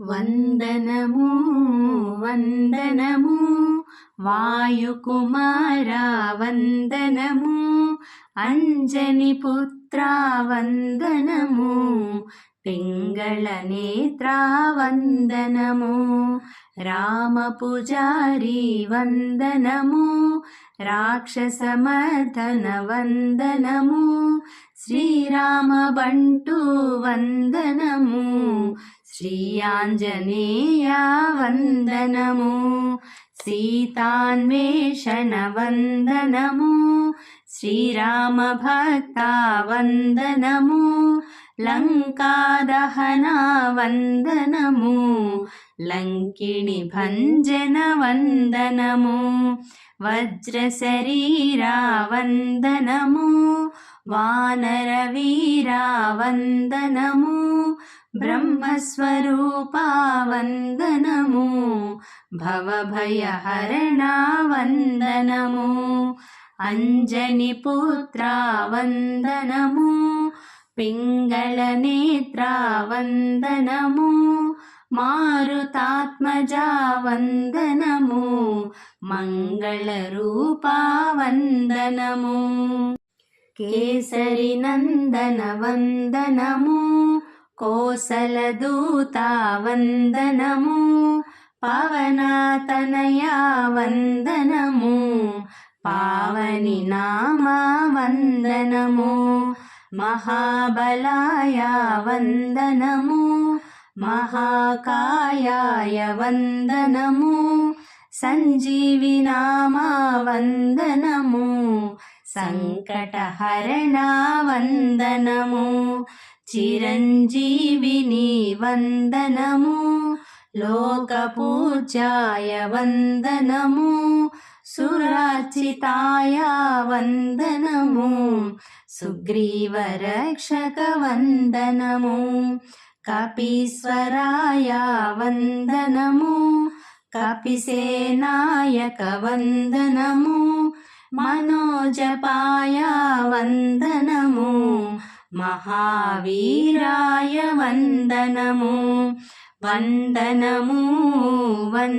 వందనము వందనము. వాయుకుమారా వందనము అంజని పుత్రా వందనము. పింగళ నేత్రా వందనము రామ పూజారి వందనము రాక్షసమర్దన వందనము శ్రీరామ బంటు వందనము. श्रियाञ्जनेया वन्दनमो सीतान्वेषणवन्दनमो श्रीरामभक्ता वन्दनमो सीतान्वेषणवन्दनमु श्रीरामभक्तावन्दनमु लङ्कादहनावन्दनमु वज्रशरीरा वन्दनमो వందనము వందనము వానర వీరా వందనము బ్రహ్మస్వరూపా వందనము భవభయహరణా వందనము అంజని పుత్ర వందనము పింగళనేత్ర వందనము మారుతాత్మజా వందనము మంగళరూపా వందనము केसरिनन्दनवन्दनमु कोसलदूतावन्दनमो पावनातनया वन्दनमु पावनिनामा वन्दनमो महाबलाया वन्दनमु महाकायाय वन्दनमु सञ्जीविनामा वन्दनमु మహాకాయాయ సంకటహరణ వందనము చిరంజీవిని వందనము. లోకపూజాయ వందనము సురాచితాయ వందనము సుగ్రీవరక్షక వందనము కపీశ్వరాయ వందనము కపిసేనాయక వందనము मनोजपाय वन्दनमो महावीराय वन्दनमो वन्दनमो वन्